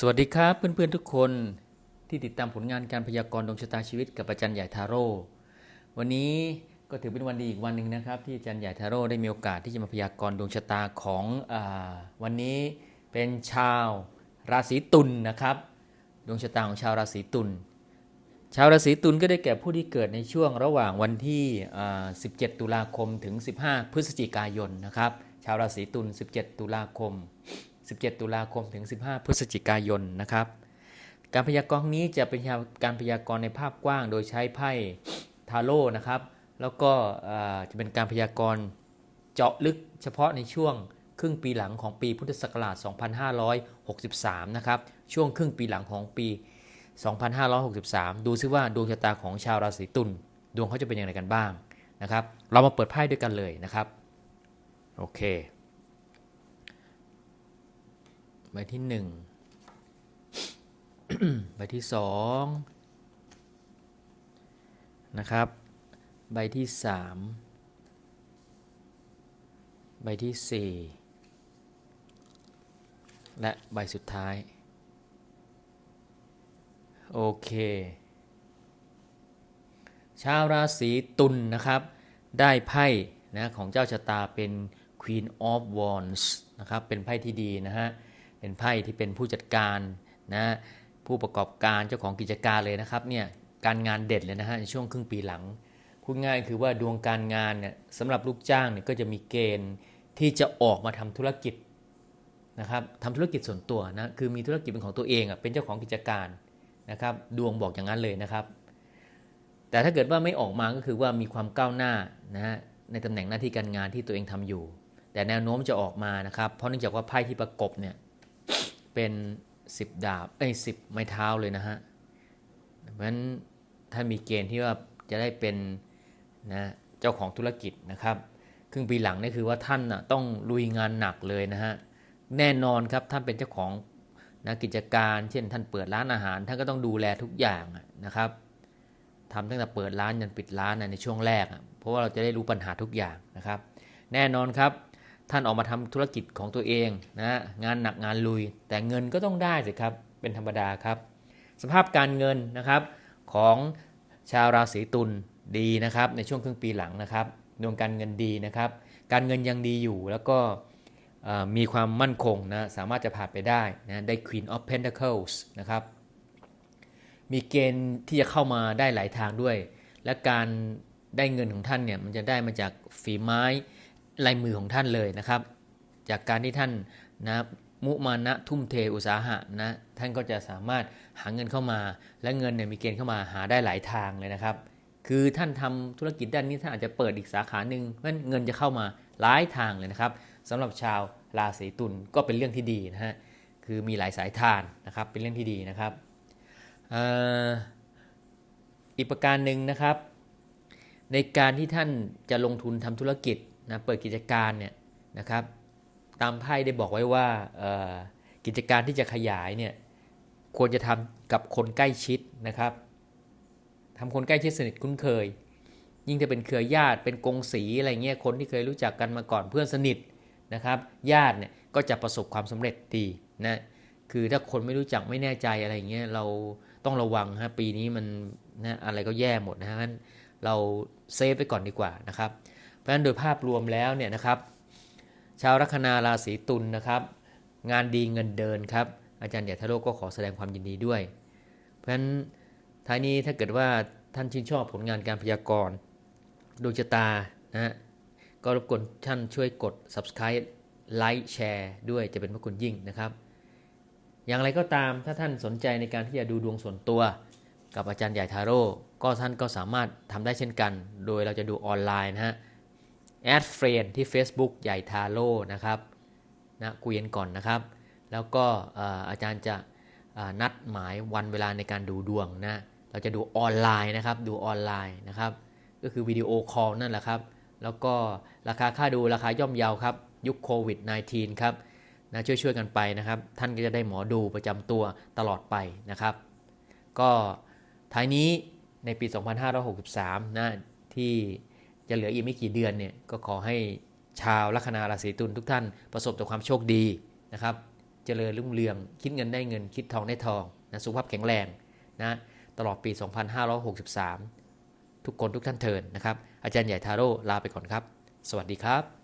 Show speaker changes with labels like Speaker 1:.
Speaker 1: สวัสดีครับเพื่อนๆทุกคนที่ติดตามผลงานการพยากรณ์ดวงชะตาชีวิตกับอาจารย์ใหญ่ทาโร่วันนี้ก็ถือเป็นวันดีอีกวันหนึ่งนะครับ ที่อาจารย์ใหญ่ทาโร่ได้มีโอกาสที่จะมาพยากรณ์ดวงชะตาของอวันนี้เป็นชาวราศีตุลนะครับดวงชะตาของชาวราศีตุลชาวราศีตุลก็ได้แก่ผู้ที่เกิดในช่วงระหว่างวันที่ 17 ตุลาคมถึง 15 พฤศจิกายนนะครับ ชาวราศีตุล17 ตุลาคม 17 ตุลาคมถึง 15 พฤศจิกายนนะครับ การพยากรณ์นี้จะเป็นการพยากรณ์ในภาพกว้าง โดยใช้ไพ่ทาโร่นะครับ แล้วก็จะเป็นการพยากรณ์เจาะลึกเฉพาะในช่วงครึ่งปีหลังของปีพุทธศักราช 2563 นะครับ ช่วงครึ่งปีหลังของปี 2563 ดูซิว่าดวงชะตาของชาวราศีตุลดวงเขาจะเป็นอย่างไรกันบ้างนะครับ เรามาเปิดไพ่ด้วยกันเลยนะครับ โอเค ใบที่หนึ่งใบที่สองนะครับ ใบที่สามใบที่สี่และใบสุดท้าย โอเค ชาวราศีตุลนนะครับ ได้ไพ่นะของเจ้าชะตาเป็น Queen of Wands นะครับ เป็นไพ่ที่ดีนะฮะ เป็นไพ่ที่เป็นผู้จัดการนะผู้ประกอบการเจ้าของกิจการเลยนะครับเนี่ยการงานเด็ดเลยนะฮะในช่วงครึ่งปีหลังพูดง่ายคือว่าดวงการงานเนี่ยสำหรับลูกจ้างเนี่ยก็จะมีเกณฑ์ที่จะออกมาทำธุรกิจนะครับทำธุรกิจส่วนตัวนะคือมีธุรกิจเป็นของตัวเองอะเป็นเจ้าของกิจการนะครับ ดวงบอกอย่างนั้นเลยนะครับ แต่ถ้าเกิดว่าไม่ออกมาก็คือว่ามีความก้าวหน้านะฮะในตำแหน่งหน้าที่การงานที่ตัวเองทำอยู่ แต่แนวโน้มจะออกมานะครับ เพราะเนื่องจากว่าไพ่ที่ประกบเนี่ย เป็น10ดาบเอ้ยสิไม้เท้าเลยนะฮะเพราะฉะนั้นถ้ามีเกณฑ์ที่ว่าจะได้เป็นนะเจ้าของธุรกิจนะครับครึ่งปีหลังนี่คือว่าท่านนะต้องลุยงานหนักเลยนะฮะแน่นอนครับท่านเป็นเจ้าของนะกิจการ เช่น ท่านเปิดร้านอาหาร ท่านก็ต้องดูแลทุกอย่างนะครับทำตั้งแต่เปิดร้านยันปิดร้านนะในช่วงแรก เพราะว่าเราจะได้รู้ปัญหาทุกอย่างนะครับ แน่นอนครับ ท่านออกมาทำธุรกิจของตัวเองนะงานหนักงานลุย แต่เงินก็ต้องได้สิครับเป็นธรรมดาครับ สภาพการเงินนะครับของชาวราศีตุลดีนะครับในช่วงครึ่งปีหลังนะครับดวงการเงินดีนะครับ การเงินยังดีอยู่แล้วก็มีความมั่นคงนะสามารถจะผ่านไปได้นะได้ Queen of Pentacles นะครับมีเกณฑ์ที่จะเข้ามาได้หลายทางด้วย และการได้เงินของท่านเนี่ยมันจะได้มาจากฝีไม้ ลายมือของท่านเลยนะครับ จากการที่ท่านนะมุมานะทุ่มเทอุตสาหะนะท่านก็จะสามารถหาเงินเข้ามา และเงินเนี่ยมีเกณฑ์เข้ามาหาได้หลายทางเลยนะครับ คือท่านทำธุรกิจด้านนี้ท่านอาจจะเปิดอีกสาขาหนึ่งเพราะฉะนั้นเงินจะเข้ามาหลายทางเลยนะครับสำหรับชาวราศีตุลก็เป็นเรื่องที่ดีนะฮะคือมีหลายสายทานนะครับเป็นเรื่องที่ดีนะครับอีกประการหนึ่งนะครับ ในการที่ท่านจะลงทุนทำธุรกิจ นะเปิดกิจการเนี่ยนะครับตามไพ่ได้บอกไว้ว่ากิจการที่จะขยายเนี่ยควรจะทำกับคนใกล้ชิดนะครับทำคนใกล้ชิดสนิทคุ้นเคย ยิ่งถ้าเป็นเครือญาติเป็นกงสีอะไรเงี้ยคนที่เคยรู้จักกันมาก่อนเพื่อนสนิทนะครับญาติเนี่ยก็จะประสบความสำเร็จดีนะคือถ้าคนไม่รู้จักไม่แน่ใจอะไรเงี้ยเราต้องระวังฮะปีนี้มันนะอะไรก็แย่หมดนะฮะเราเซฟไปก่อนดีกว่านะครับ ราะฉะนั้นโดยภาพรวมแล้วเนี่ยนะครับชาวลัคนาราศีตุลนะครับ งานดีเงินเดินครับ อาจารย์ใหญ่ทาโร่ก็ขอแสดงความยินดีด้วย เพราะฉะนั้นท้ายนี้ถ้าเกิดว่าท่านชื่นชอบผลงานการพยากรณ์ดวงชะตานะฮะก็รบกวนท่านช่วยกด subscribe ไลค์แชร์ด้วยจะเป็นพระคุณยิ่งนะครับ อย่างไรก็ตามถ้าท่านสนใจในการที่จะดูดวงส่วนตัว กับอาจารย์ใหญ่ทาโร่ก็ท่านก็สามารถทำได้เช่นกัน โดยเราจะดูออนไลน์นะฮะ แอดเฟรนที่ Facebook ใหญ่ทาโร่นะครับนะคุยกันก่อนนะครับ แล้วก็อาจารย์จะนัดหมายวันเวลาในการดูดวงนะเราจะดูออนไลน์นะครับดูออนไลน์นะครับ ก็คือวิดีโอคอลนั่นแหละครับ แล้วก็ราคาค่าดูราคาย่อมเยาครับ ยุคโควิด -19 ครับนะช่วยๆกันไปนะครับ ท่านก็จะได้หมอดูประจำตัวตลอดไปนะครับ ก็ท้ายนี้ในปี 2563 นะที่ จะเหลืออีกไม่กี่เดือนเนี่ยก็ขอให้ชาวลัคนาราศีตุลทุกท่านประสบแต่ความโชคดีนะครับเจริญรุ่งเรืองคิดเงินได้เงินคิดทองได้ทองนะสุขภาพแข็งแรงนะตลอดปี 2563 ทุกคนทุกท่านเทินนะครับ อาจารย์ใหญ่ทาโร่ลาไปก่อนครับ สวัสดีครับ